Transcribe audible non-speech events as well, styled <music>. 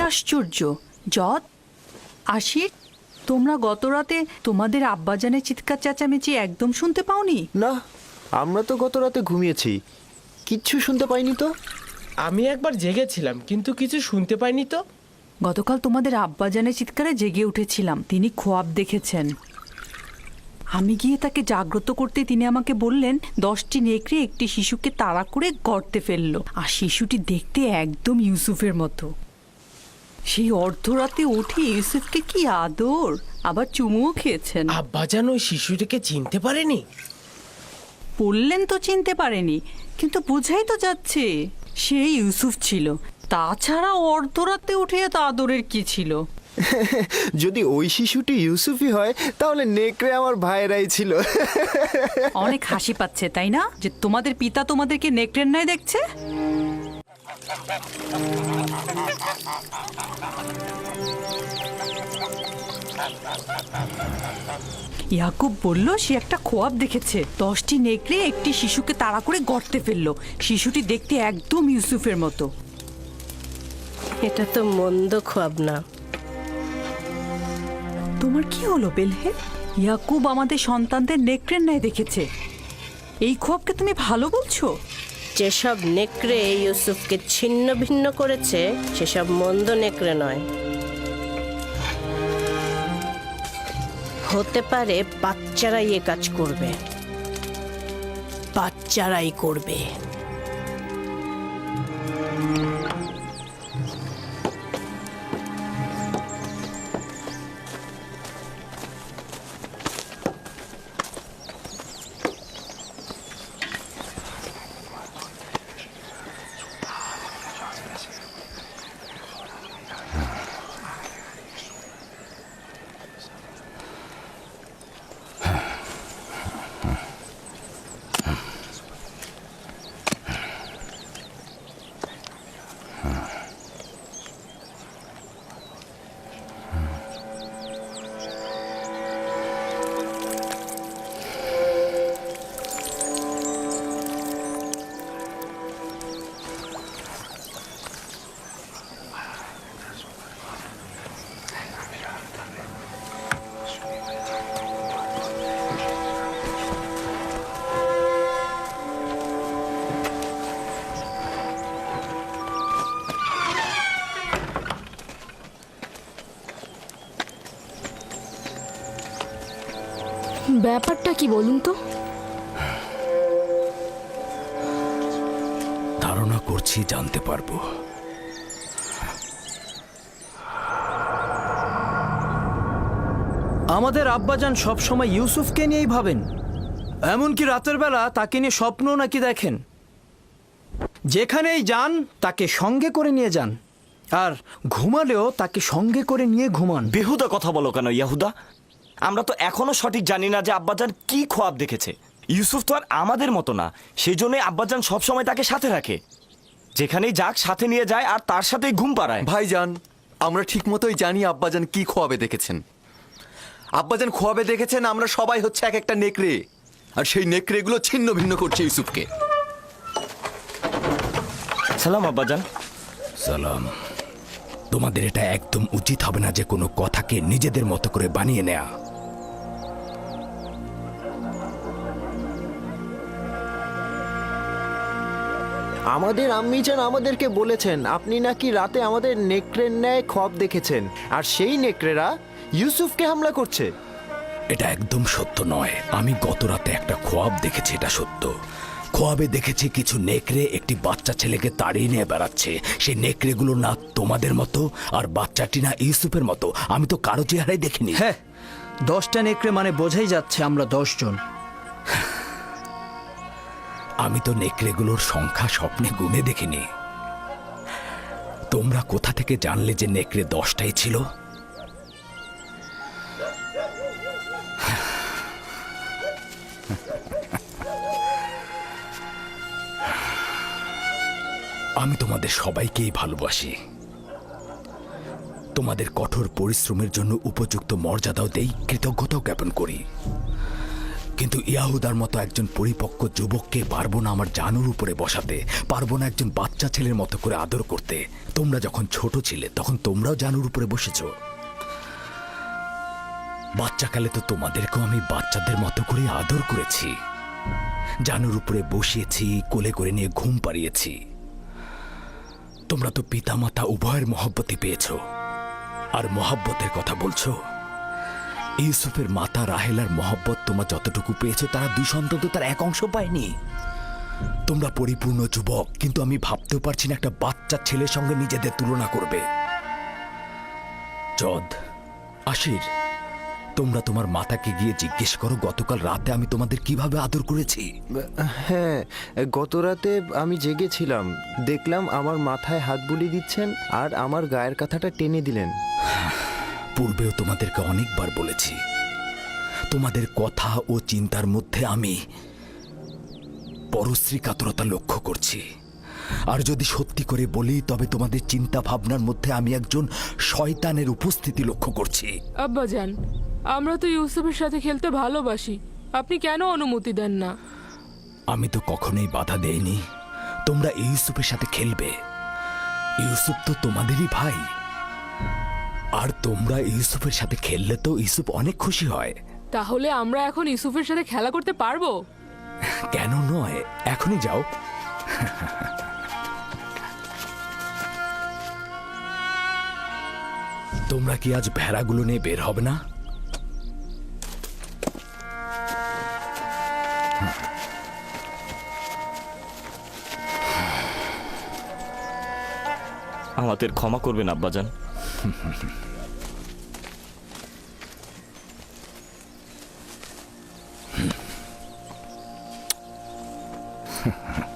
আশ্চর্য? যত আশিক তোমরা গত রাতে তোমাদের আব্বাজানের চিৎকার চেঁচামেচি একদম শুনতে পাওনি? না আমরা তো গত রাতে ঘুমিয়েছি। কিচ্ছু শুনতে পাইনি তো? আমি একবার জেগেছিলাম কিন্তু কিছু শুনতে পাইনি তো? গতকাল তোমাদের আব্বাজানের চিৎকারে জেগে উঠেছিলাম তিনি খোয়াব দেখেছেন। আমি গিয়ে তাকে জাগ্রত করতে তিনি আমাকে বললেন দশটি নেকড়ে একটি শিশুকে তাড়া করে গর্তে ফেলল আর শিশুটি দেখতে একদম ইউসুফের মতো। সেই অর্ধরাতে উঠে ইউসুফকে কি আদর? আবার চুমুও খেয়েছেন। আব্বাজান ওই শিশুটিকে চিনতে পারেনি। বললেন তো চিনতে পারেনি কিন্তু বোঝাই তো যাচ্ছে সে ইউসুফ ছিল। তাছাড়া অর্ধরাতে উঠে এত আদরের কি ছিল? <laughs> যদি ওই শিশুটি ইউসুফই হয় তাহলে নেকড়ে আমার ভাইয়েরাই ছিল। অনেক হাসি পাচ্ছে তাই না? যে তোমাদের পিতা তোমাদেরকে নেকড়ের ন্যায় দেখছে? ইয়াকুব বলল সে একটা খোয়াব দেখেছে। দশটি নেকড়ে একটি শিশুকে তাড়া করে গর্তে ফেলল। শিশুটি দেখতে একদম ইউসুফের মতো। এটা তো মন্দ খোয়াব না। তোমার কি হলো বেলহে? ইয়াকুব আমাদের সন্তানদের নেকড়ের ন্যায় দেখেছে। এই খোয়াবকে তুমি ভালো বলছো? যেসব নেকড়ে ইউসুফকে ছিন্ন ভিন্ন করেছে, সেসব মন্দ নেকড়ে নয়। হতে পারে বাচ্চারাই এ কাজ করবে। বাচ্চারাই করবে। ব্যাপারটা কি বলুন তো? ধারণা করছি জানতে পারব। আমাদের আব্বাজান সবসময় ইউসুফকে নিয়েই ভাবেন। এমনকি রাতের বেলা তাকে নিয়ে স্বপ্ন নাকি দেখেন। যেখানেই যান তাকে সঙ্গে করে নিয়ে যান। আর ঘুমালেও তাকে সঙ্গে করে নিয়ে ঘুমান। বেহুদা কথা বলো কেন ইয়াহুদা? আমরা তো এখনও সঠিক জানি না যে আব্বাজান কি খোয়াব দেখেছে। ইউসুফ তো আর আমাদের মতো না সেই জন্যই আব্বাজান সবসময় তাকে সাথে রাখে। যেখানেই যাক সাথে নিয়ে যায় আর তার সাথেই ঘুম পাড়ায়। ভাইজান আমরা ঠিক মতোই জানি আব্বাজান কি খোয়াবে দেখেছেন। আব্বাজান খোয়াবে দেখেছেন আমরা সবাই হচ্ছে এক একটা নেকড়ে। আর সেই নেকড়েগুলো ছিন্ন ভিন্ন করছে ইউসুফকে। সালাম আব্বাজান। সালাম। তোমাদের এটা একদম উচিত হবে না যে কোনো কথাকে নিজেদের মতো করে বানিয়ে নেয়া। আমাদের আম্মিজান আমাদেরকে বলেছেন আপনি নাকি রাতে আমাদের নেকড়ের ন্যায় খব দেখেছেন। আর সেই নেকড়েরা ইউসুফকে হামলা করছে। এটা একদম সত্য নয়। আমি গত রাতে একটা খোয়াব দেখেছি এটা সত্য। খোয়াবে দেখেছি কিছু নেকড়ে একটি বাচ্চা ছেলেকে তাড়িয়ে নিয়ে বেড়াচ্ছে। সেই নেকড়েগুলো না তোমাদের মতো আর বাচ্চাটি না ইউসুফের মতো। আমি তো কারও চেহারাই দেখিনি। হ্যাঁ দশটা নেকড়ে মানে বোঝাই যাচ্ছে আমরা দশজন। আমি তো নেকড়েগুলোর সংখ্যা স্বপ্নে গুনে দেখিনি। তোমরা কোথা থেকে জানলে যে নেকড়ে দশটাই ছিল? আমি তোমাদের সবাইকেই ভালোবাসি। তোমাদের কঠোর পরিশ্রমের জন্য উপযুক্ত মর্যাদাও দেই, কৃতজ্ঞতাও জ্ঞাপন করি। কিন্তু ইয়াহুদার মতো একজন পরিপক্ক যুবককে পারব না আমার জানুর উপরে বসাতে, পারব না একজন বাচ্চা ছেলের মতো করে আদর করতে। তোমরা যখন ছোট ছিলে, তখন তোমরাও জানুর উপরে বসেছ। বাচ্চাকালে তো তোমাদেরকেও আমি বাচ্চাদের মতো করে আদর করেছি। জানুর উপরে বসিয়েছি, কোলে করে নিয়ে ঘুম পাড়িয়েছি। তোমরা তো পিতামাতা উভয়ের মহব্বতই পেয়েছ। আর মহব্বতের কথা বলছো? ইউসুফের মাতা রাহেলার মহব্বত তোমরা যতটুকু পেয়েছ তারা দুই সন্তান তো তার এক অংশ পায়নি। তোমরা পরিপূর্ণ যুবক কিন্তু আমি ভাবতেও পারছি না একটা বাচ্চা ছেলের সঙ্গে নিজেদের তুলনা করবে। জদ আশির তোমরা তোমার মাতাকে গিয়ে জিজ্ঞেস করো গতকাল রাতে আমি তোমাদের কীভাবে আদর করেছি? হ্যাঁ গত রাতে আমি জেগেছিলাম। দেখলাম আমার মাথায় হাত বুলিয়ে দিচ্ছেন আর আমার গায়ের কথাটা টেনে দিলেন। পূর্বেও তোমাদেরকে অনেকবার বলেছি তোমাদের কথা ও চিন্তার মধ্যে আমি পরশ্রী কাতরতা লক্ষ্য করছি। আর যদি সত্যি করে বলি তবে তোমাদের চিন্তা ভাবনার মধ্যে আমি একজন শয়তানের উপস্থিতি লক্ষ্য করছি। আব্বা আব্বাজান আমরা তো ইউসুফের সাথে খেলতে ভালোবাসি। আপনি কেন অনুমতি দেন না? আমি তো কখনোই বাধা দেইনি। তোমরা ইউসুফের সাথে খেলবে। ইউসুফ তো তোমাদেরই ভাই। আর তোমরা ইউসুফের সাথে খেললে তো ইউসুফ অনেক খুশি হয়। তাহলে আমরা এখন ইউসুফের সাথে খেলা করতে পারব? কেন নয়? এখনই যাও। তোমরা কি আজ ভেড়াগুলো নিয়ে বের হবে না? আমাদের ক্ষমা করবেন আব্বাজান। Ha ha ha.